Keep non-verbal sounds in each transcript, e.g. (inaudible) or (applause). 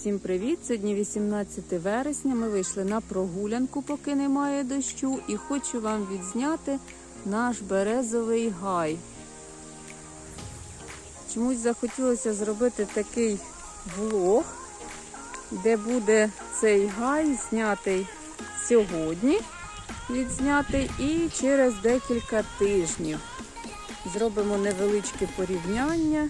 Усім привіт! Сьогодні 18 вересня. Ми вийшли на прогулянку, поки немає дощу, і хочу вам відзняти наш березовий гай. Чомусь захотілося зробити такий влог, де буде цей гай знятий сьогодні, відзнятий і через декілька тижнів. Зробимо невеличке порівняння.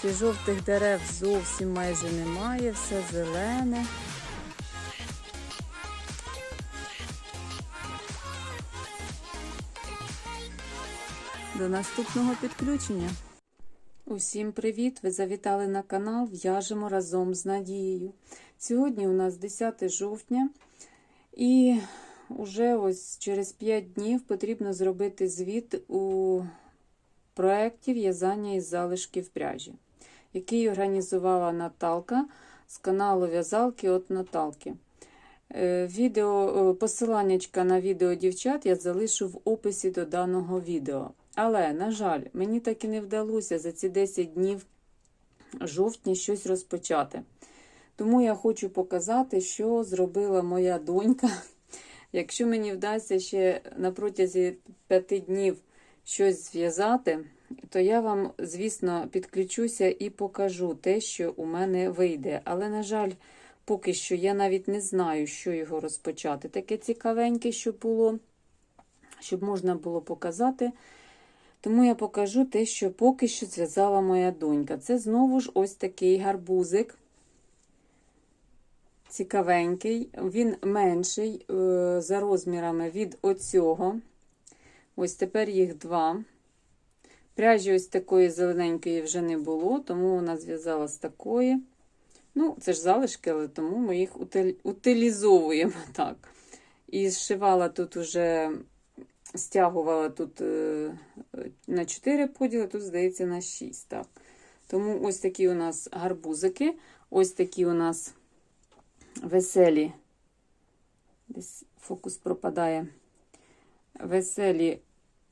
Ще жовтих дерев зовсім майже немає, все зелене. До наступного підключення. Усім привіт! Ви завітали на канал В'яжемо разом з Надією. Сьогодні у нас 10 жовтня, і вже ось через 5 днів потрібно зробити звіт у проєкті в'язання із залишків пряжі, який організувала Наталка з каналу В'язалки от Наталки. Е, Відео, посиланнячка на відео дівчат я залишу в описі до даного відео. Але, на жаль, мені так і не вдалося за ці 10 днів жовтня щось розпочати. Тому я хочу показати, що зробила моя донька. (laughs) Якщо мені вдасться ще на протязі 5 днів щось зв'язати, то я вам, звісно, підключуся і покажу те, що у мене вийде. Але, на жаль, поки що я навіть не знаю, що його розпочати. Таке цікавеньке, що було, щоб можна було показати. Тому я покажу те, що поки що зв'язала моя донька. Це знову ж ось такий гарбузик. Цікавенький, він менший е, за розмірами від оцього. Ось тепер їх два. Пряжі ось такої зелененької вже не було, тому вона зв'язала з такої. Ну, це ж залишки, але тому ми їх утилізовуємо (laughs) так. І зшивала тут уже, стягувала тут е, на 4 поділи, тут, здається, на 6. Так. Тому ось такі у нас гарбузики, ось такі у нас веселі, десь фокус пропадає. Веселі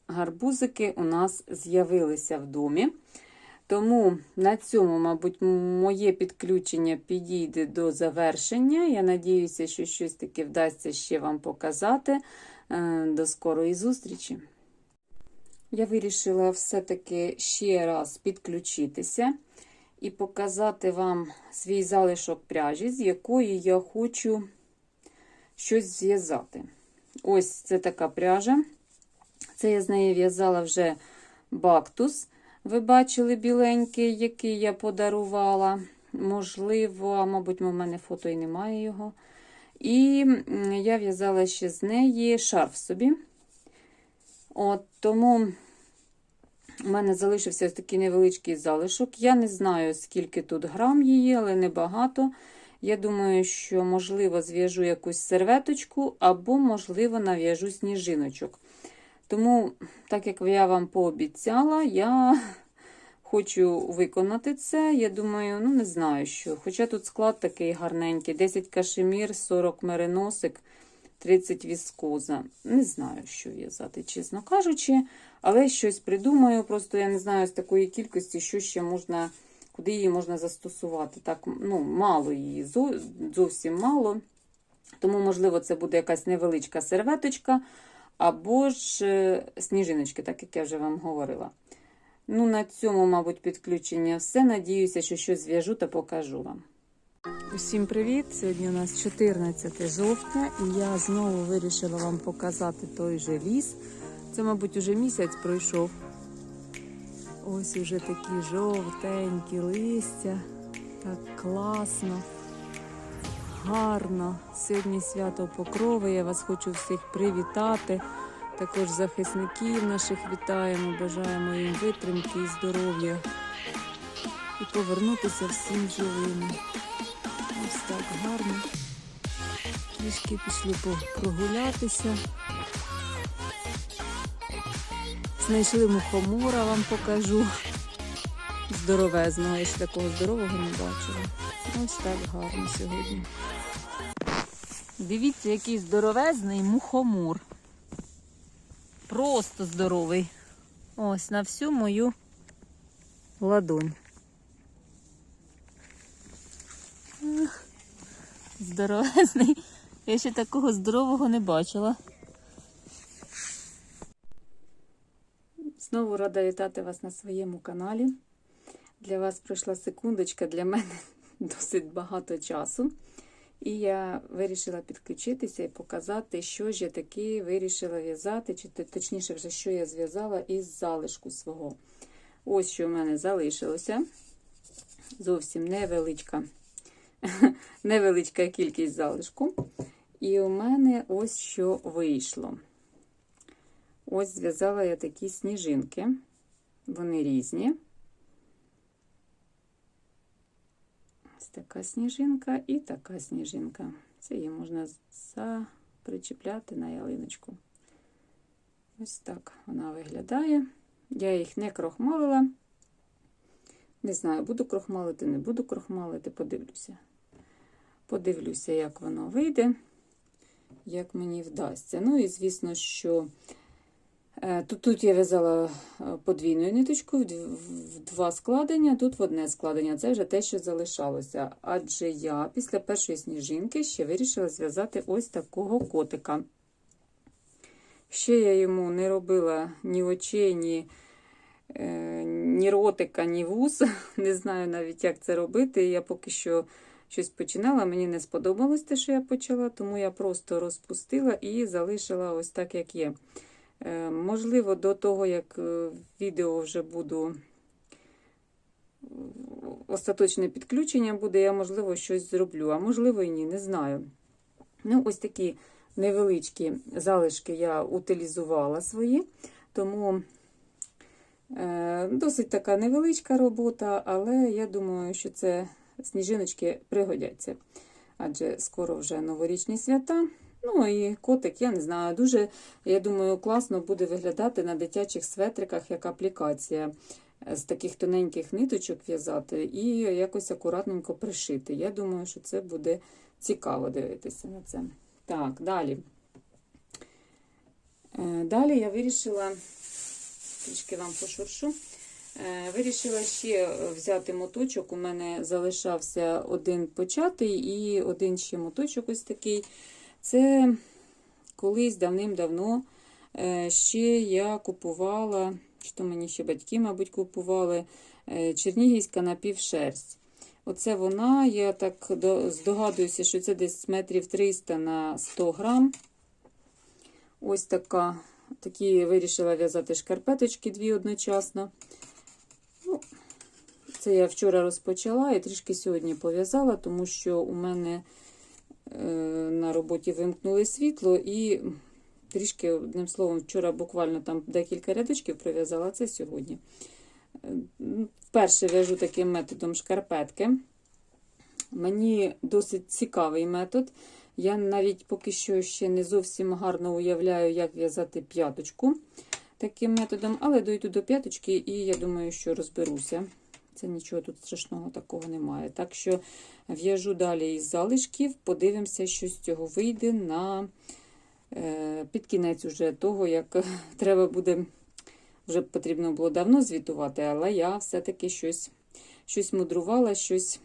гарбузики у нас з'явилися в домі. Тому на цьому, мабуть, моє підключення підійде до завершення. Я надіюся, що щось таке вдасться ще вам показати. До скорої зустрічі! Я вирішила все-таки ще раз підключитися і показати вам свій залишок пряжі, з якої я хочу щось зв'язати. Ось це така пряжа. Це я з неї в'язала вже бактус. Ви бачили біленький, який я подарувала. Можливо, мабуть, у мене фото і немає його. І я в'язала ще з неї шарф собі. От, Тому у мене залишився ось такий невеличкий залишок. Я не знаю, скільки тут грам її, але небагато. Я думаю, що, можливо, зв'яжу якусь серветочку, або, можливо, нав'яжу сніжиночок. Тому, так як я вам пообіцяла, я (laughs) хочу виконати це. Я думаю, ну не знаю що. Хоча тут склад такий гарненький: 10 кашемір, 40 мериносик, 30 віскоза. Не знаю, що в'язати, чесно кажучи, але щось придумаю. Просто я не знаю з такої кількості, що ще можна, куди її можна застосувати. Так, ну, мало її, зовсім мало. Тому, можливо, це буде якась невеличка серветочка. Або ж е, сніжиночки, так як я вже вам говорила. Ну, на цьому, мабуть, підключення все. Надіюся, що щось зв'яжу та покажу вам. Усім привіт! Сьогодні у нас 14 жовтня, і я знову вирішила вам показати той же ліс. Це, мабуть, уже місяць пройшов. Ось уже такі жовтенькі листя. Так класно гарно. Сьогодні свято Покрови. Я вас хочу всіх привітати. Також захисників наших вітаємо, бажаємо їм витримки і здоров'я. І повернутися всім живими. Ось так гарно. Трішки пішли прогулятися. Знайшли мухомора, вам покажу. здоровезного. Я ще такого здорового не бачила. Ось так гарно сьогодні. Дивіться, який здоровезний мухомор. Просто здоровий. Ось на всю мою ладонь. Здоровезний. Я ще такого здорового не бачила. Знову рада вітати вас на своєму каналі. Для вас пройшла секундочка, для мене (laughs) досить багато часу. І я вирішила підключитися і показати, що ж я таки вирішила в'язати, чи точніше, вже що я зв'язала із залишку свого. Ось що в мене залишилося. Зовсім невеличка, (laughs) невеличка кількість залишку. І у мене ось що вийшло. Ось зв'язала я такі сніжинки. Вони різні. Така сніжинка і така сніжинка. Це її можна причіпляти на ялиночку. Ось так вона виглядає. Я їх не крохмалила. Не знаю, буду крохмалити, не буду крохмалити, подивлюся. Подивлюся, як воно вийде, як мені вдасться. Ну і звісно, що тут, тут я в'язала е, подвійною ниточкою в два складення, тут в одне складення. Це вже те, що залишалося. Адже я після першої сніжинки ще вирішила зв'язати ось такого котика. Ще я йому не робила ні очей, ні, е, ні ротика, ні вуз. (laughs) Не знаю навіть, як це робити. Я поки що щось починала, мені не сподобалось те, що я почала, тому я просто розпустила і залишила ось так, як є. Е, Можливо, до того, як е, відео вже буду остаточне підключення буде, я, можливо, щось зроблю, а можливо і ні, не знаю. Ну, ось такі невеличкі залишки я утилізувала свої, тому е, досить така невеличка робота, але я думаю, що це сніжиночки пригодяться. Адже скоро вже новорічні свята. Ну і котик, я не знаю, дуже, я думаю, класно буде виглядати на дитячих светриках як аплікація е, з таких тоненьких ниточок в'язати і якось акуратненько пришити. Я думаю, що це буде цікаво дивитися на це. Так, далі. Е, Далі я вирішила, трішки вам пошуршу. Е, Вирішила ще взяти моточок. У мене залишався один початий і один ще моточок ось такий. Це колись давним-давно е, ще я купувала, що мені ще батьки, мабуть, купували е, чернігівська напівшерсть. Оце вона, я так здогадуюся, що це десь метрів 300 на 100 грам. Ось така. Такі вирішила в'язати шкарпеточки дві одночасно. Ну, це я вчора розпочала і трішки сьогодні пов'язала, тому що у мене на роботі вимкнули світло і трішки, одним словом, вчора буквально там декілька рядочків пров'язала, це сьогодні. Е, Вперше в'яжу таким методом шкарпетки. Мені досить цікавий метод. Я навіть поки що ще не зовсім гарно уявляю, як в'язати п'яточку таким методом, але дойду до п'яточки і я думаю, що розберуся. Це нічого тут страшного такого немає. Так що в'яжу далі із залишків, подивимося, що з цього вийде на е, під кінець уже того, як (laughs) треба буде, вже потрібно було давно звітувати, але я все-таки щось, щось мудрувала, щось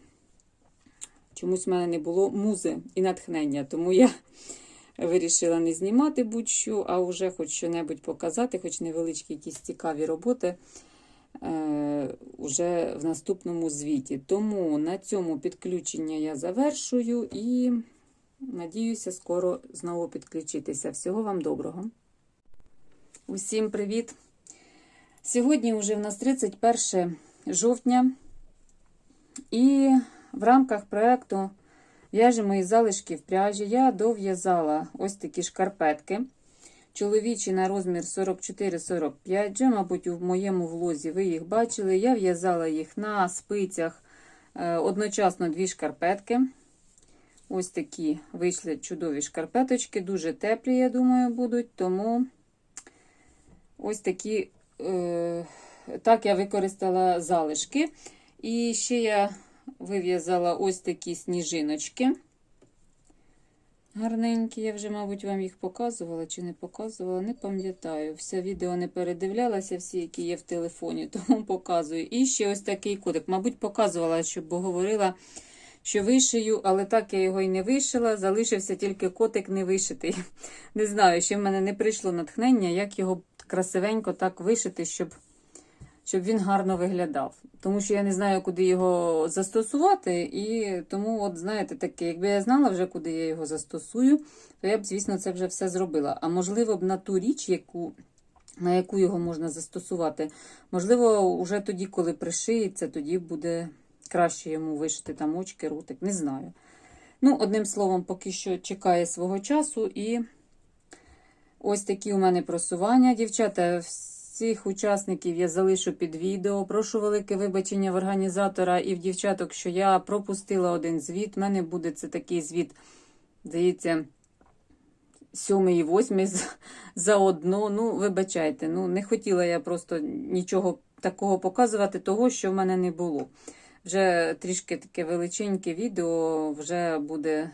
чомусь в мене не було музи і натхнення. Тому я (laughs) вирішила не знімати будь-що, а вже хоч що-небудь показати, хоч невеличкі якісь цікаві роботи уже в наступному звіті. Тому на цьому підключення я завершую і надіюся скоро знову підключитися. Всього вам доброго. Усім привіт! Сьогодні вже в нас 31 жовтня, і в рамках проєкту В'яжемо із залишків пряжі. Я дов'язала ось такі шкарпетки. Чоловічі на розмір 44-45. Вже, мабуть, у моєму влозі ви їх бачили. Я в'язала їх на спицях е, одночасно дві шкарпетки. Ось такі вийшли чудові шкарпеточки, дуже теплі, я думаю, будуть. Тому ось такі е, так я використала залишки. І ще я вив'язала ось такі сніжиночки. Гарненькі, я вже, мабуть, вам їх показувала чи не показувала, не пам'ятаю. Все відео не передивлялася, всі, які є в телефоні, (laughs) тому показую. І ще ось такий кодик. Мабуть, показувала, щоб говорила, що вишию, але так я його і не вишила. Залишився тільки котик не вишитий. (laughs) Не знаю, ще в мене не прийшло натхнення, як його красивенько так вишити, щоб щоб він гарно виглядав. Тому що я не знаю, куди його застосувати, і тому, от знаєте, таке, якби я знала вже, куди я його застосую, то я б, звісно, це вже все зробила. А можливо б на ту річ, яку, на яку його можна застосувати, можливо, вже тоді, коли пришиється, тоді буде краще йому вишити там очки, ротик, не знаю. Ну, одним словом, поки що чекає свого часу і. Ось такі у мене просування. Дівчата, всіх учасників я залишу під відео. Прошу велике вибачення в організатора і в дівчаток, що я пропустила один звіт. У мене буде це такий звіт, здається, сьомий і восьмий заодно. Ну, вибачайте, ну не хотіла я просто нічого такого показувати, того, що в мене не було. Вже трішки таке величеньке відео вже буде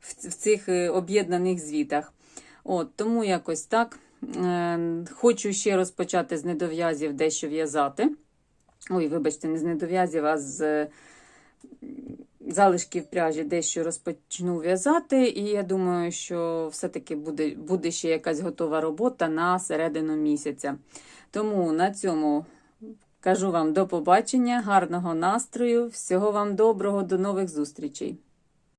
в цих е, об'єднаних звітах. От, Тому якось так. Е, Хочу ще розпочати з недов'язів дещо в'язати. Ой, вибачте, не з недов'язів, а з е, залишків пряжі дещо розпочну в'язати. І я думаю, що все-таки буде, буде ще якась готова робота на середину місяця. Тому на цьому кажу вам до побачення, гарного настрою, всього вам доброго, до нових зустрічей!